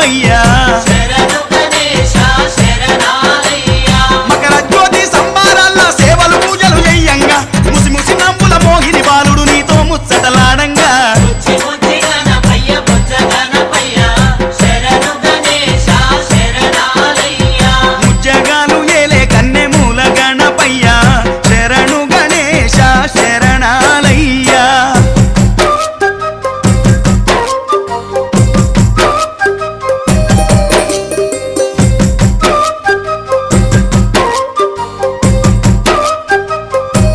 రావయ్యా